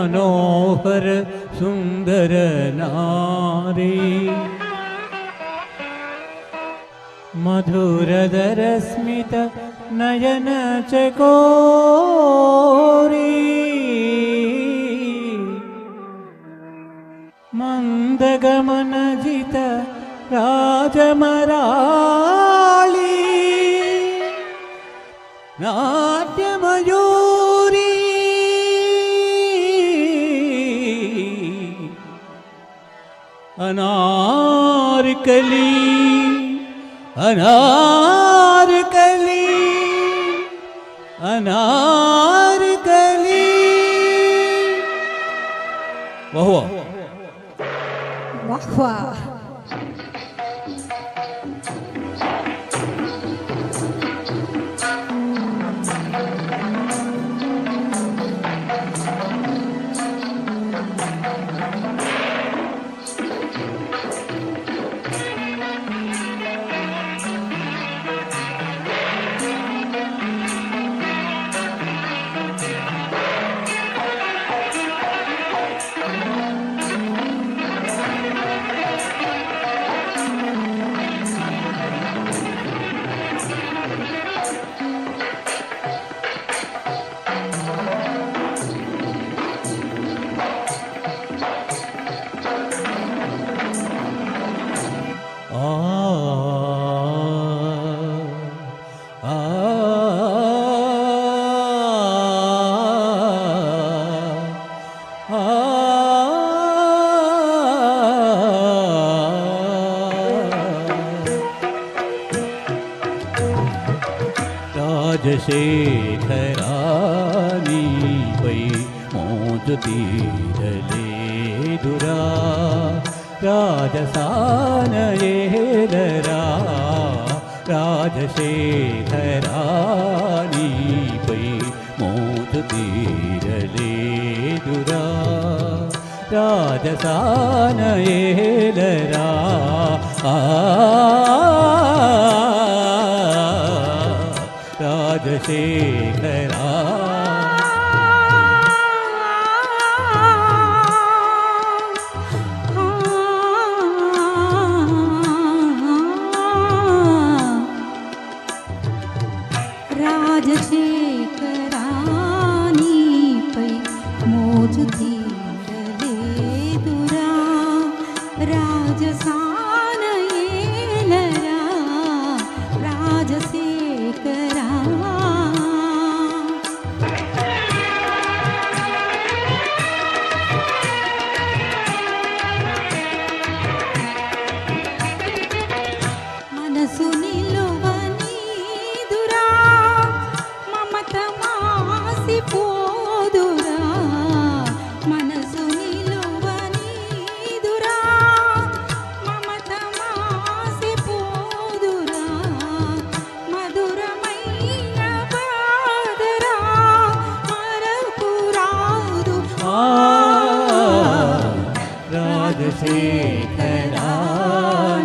मनोहर सुन्दर नारी। मधुरदरस्मित नयन च गोरी मन्दगमन जित राजमराली नाच्यभू انار كلي انار كلي انار كلي وهو. وهو. राजश वै मोदुतीरले दुरा। राजाने दरा राजशेखरा भै मौ जीले दुरा। राजाने आ ராஜசேகரா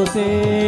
José.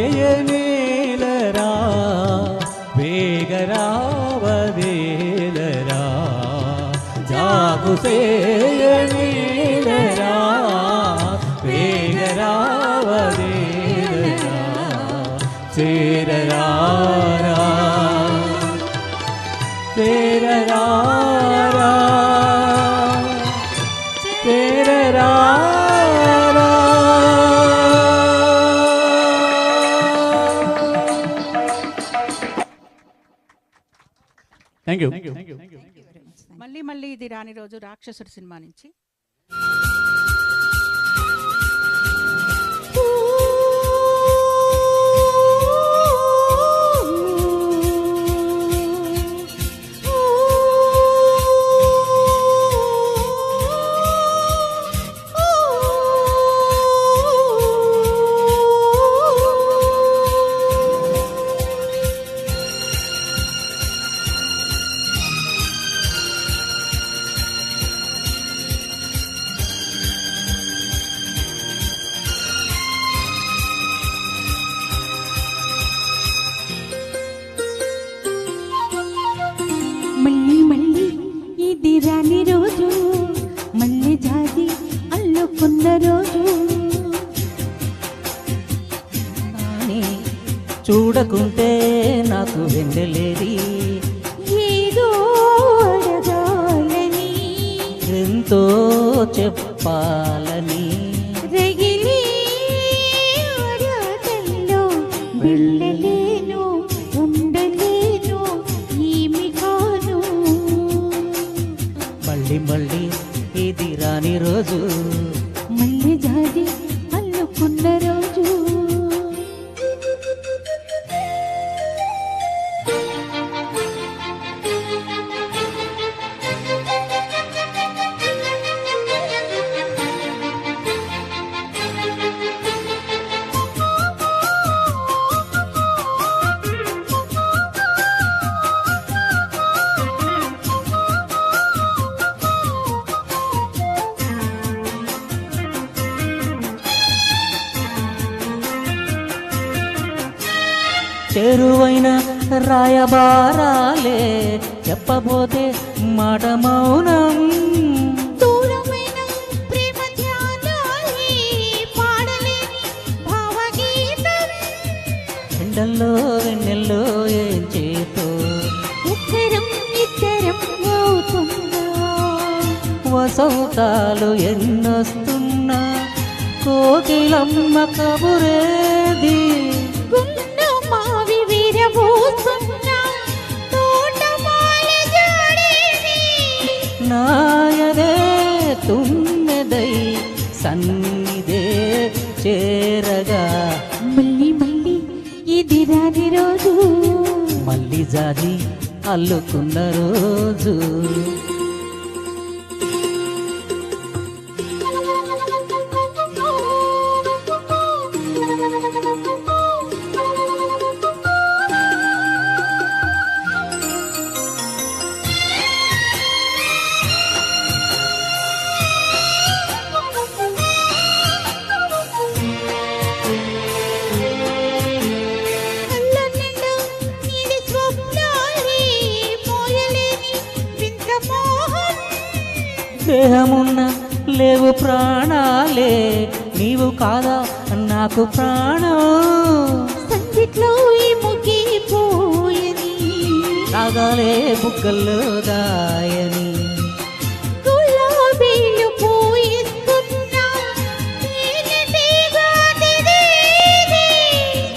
థ్యాంక్ యూ మళ్ళీ మళ్ళీ ఇది రాని రోజు రాక్షసుడు సినిమా నుంచి. నాకు వెన్నెలేది. ఏదో అడగాలని ఎంతో చెప్పాలని రాయబారాలే చెప్పబోతే మాట మౌనం. ఎండల్లో వెన్నెల్లో ఏం చేతో? ఇద్దరం ఇద్దరం అవుతున్నా వసంతాలు ఎన్నొస్తున్నా? కోకిలమ్మ కబురేది నాయదే తుమ్మెదై సన్నిదే చేరగా. మళ్ళీ మళ్ళీ ఇది రాని రోజు. మళ్ళీ జాజి అల్లుకున్న రోజు. దేహమున్న లేవు ప్రాణాలే నీవు కాదా నాకు ప్రాణం? సందిట్లో ఈ ముగిపోయని రాగాలే బుగ్గల్లో దాయని.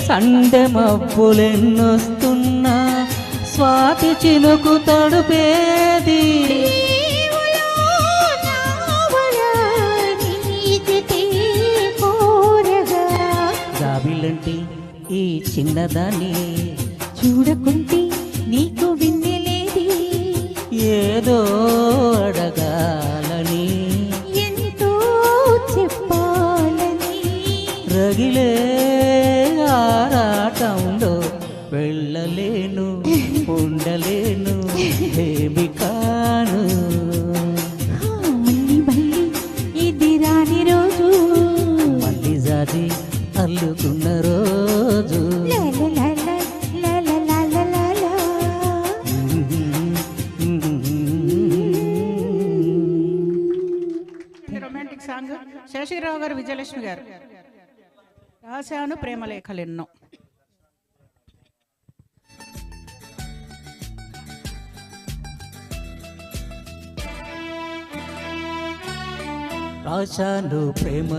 సండె మబ్బులెన్నొస్తున్నా. స్వాతి చినుకు తడుపేది జాబిలంటి ఈ చిన్నదాన్ని చూడకుంటే నీకు విన్నెలేది ఏదో అడగాలని ఎంతో చెప్పాలని రగిలే పుట్టిన రోజు. రొమాంటిక్ సాంగ్ శేషగిరావు గారు విజయలక్ష్మి గారు. రాశాను ప్రేమలేఖలెన్నో రాశాను ప్రేమ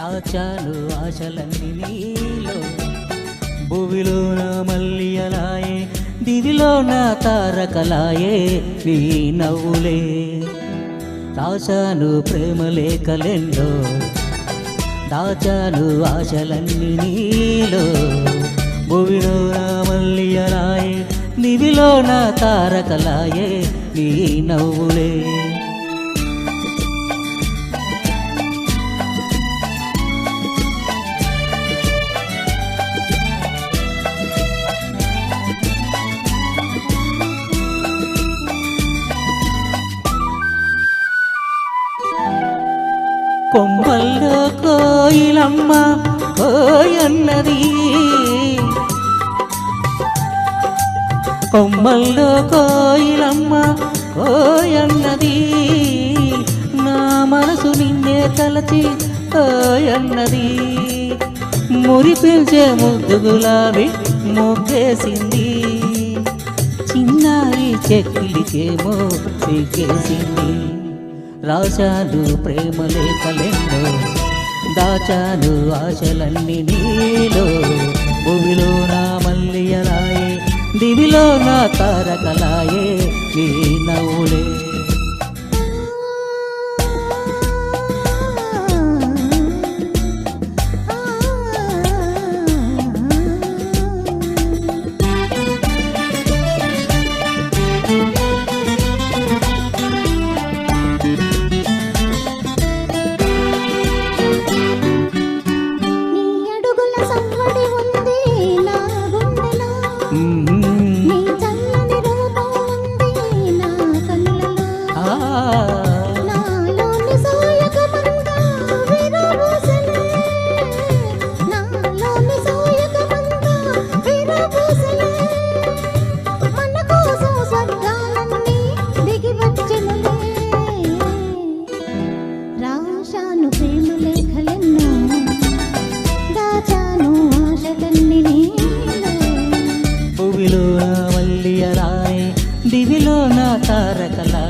దాచాను ఆశలన్నీ నీలో. భూమిలో నా మల్లి అలాయే దివిలో నా తారకలాయే నీ నవ్వులే. రాశాను ప్రేమ లేఖలెండో దాచాను ఆశలన్నీ నీలో. భూమిలో నా మల్లి అలాయే నివిలో నా తారకలాయే నీ నవ్వులే. కొమ్మల్లో కోయిలమ్మ కోయన్నది. కొమ్మల్లో కోయిలమ్మ కోయన్నది. నా మనసు నిన్నే తలచి కోయన్నది. మురిపించే ముద్దు గులాబీ మొగ్గేసింది చిన్నారి చెక్కిలికేమో సిగ్గేసింది రాశాను ప్రేమ లేఖలెన్నో దాచాను ఆశలన్నీ నీలో. భూమిలో నా మల్లియలాయే దివిలో నా తారకలాయే నీ నవ్వులే. చెవిలో నా తారకలా.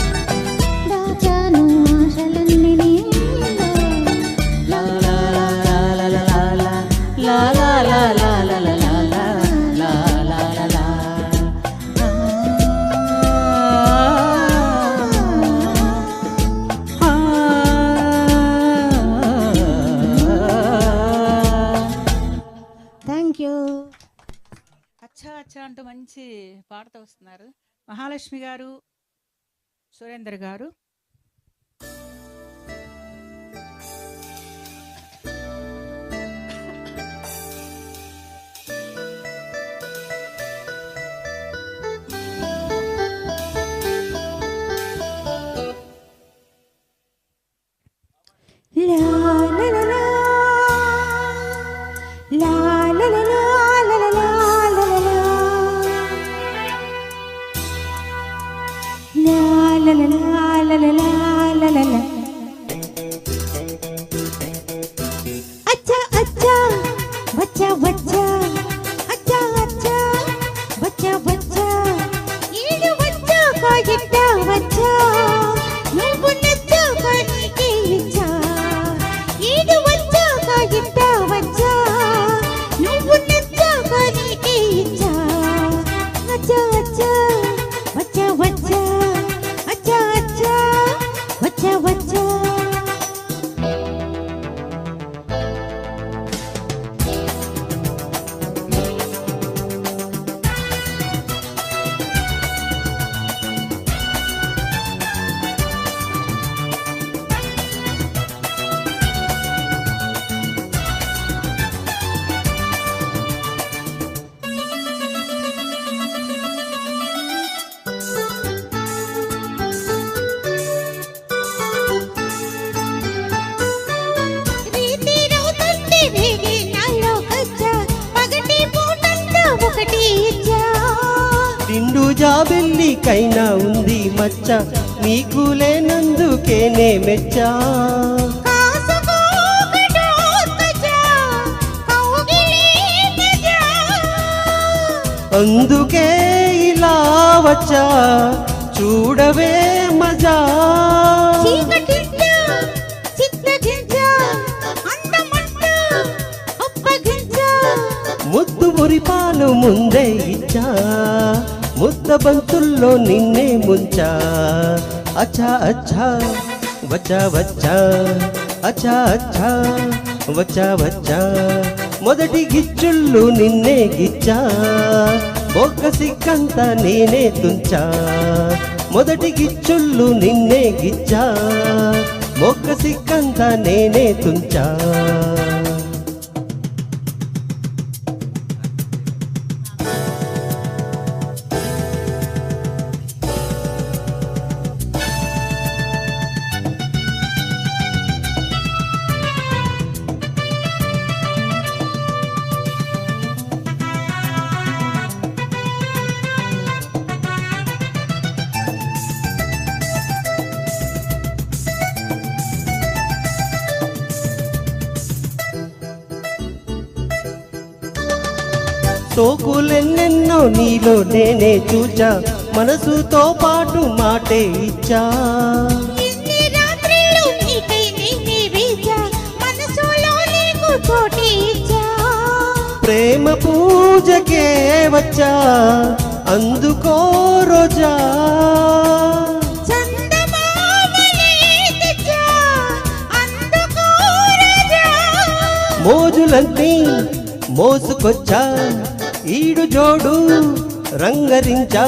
పాడుతూ వస్తున్నారు. మహాలక్ష్మి గారు సురేందర్ గారు. La నీకైనా ఉంది మచ్చ నీకు లేనందుకేనే మెచ్చా. అందుకే ఇలా వచ్చా చూడవే మజా. ముద్దు మురిపాలు ముందే ఇచ్చా. ముద్ద బంతుల్లో నిన్నే ముంచా. అచ్చా అచ్చా వచ్చా వచ్చా అచ్చా అచ్చా వచ్చా వచ్చా. మొదటి గిచ్చుళ్ళు నిన్నే గిచ్చా. బొగ్గ సిక్కంత నేనే తుంచా. మొదటి గిచ్చుళ్ళు నిన్నే గిచ్చా. మొగ్గ సిక్కంత నేనే తుంచా. సోకులెన్నెన్నో నీలో నేనే చూచా. మనసుతో పాటు మాటే ఇచ్చా. ప్రేమ పూజకే వచ్చా. అందుకో రోజా. మోజులన్నీ మోసుకొచ్చా. ఈడు జోడు రంగరించా.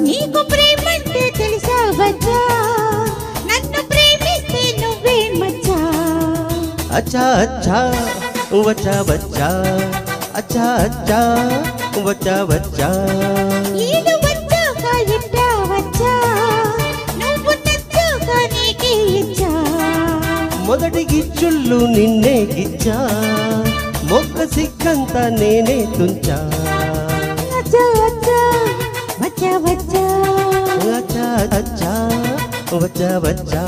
నీకు ప్రేమంటే తెలుసా వచ్చా నన్ను ప్రేమిస్తే నువ్వే మచ్చా అచ్చా అచ్చా వచ్చా వచ్చా. అచ్చా అచ్చా వచ్చా వచ్చా. ఈడు వచ్చాక ఇట్టా వచ్చా? నువ్వు నచ్చాక నీకే ఇచ్చా? మొదటి గిచ్చుళ్ళు నిన్నే గిచ్చా. మొక్క సిక్కంతా నేనే తుంచా. వచ్చా వచ్చా వచ్చా వచ్చా.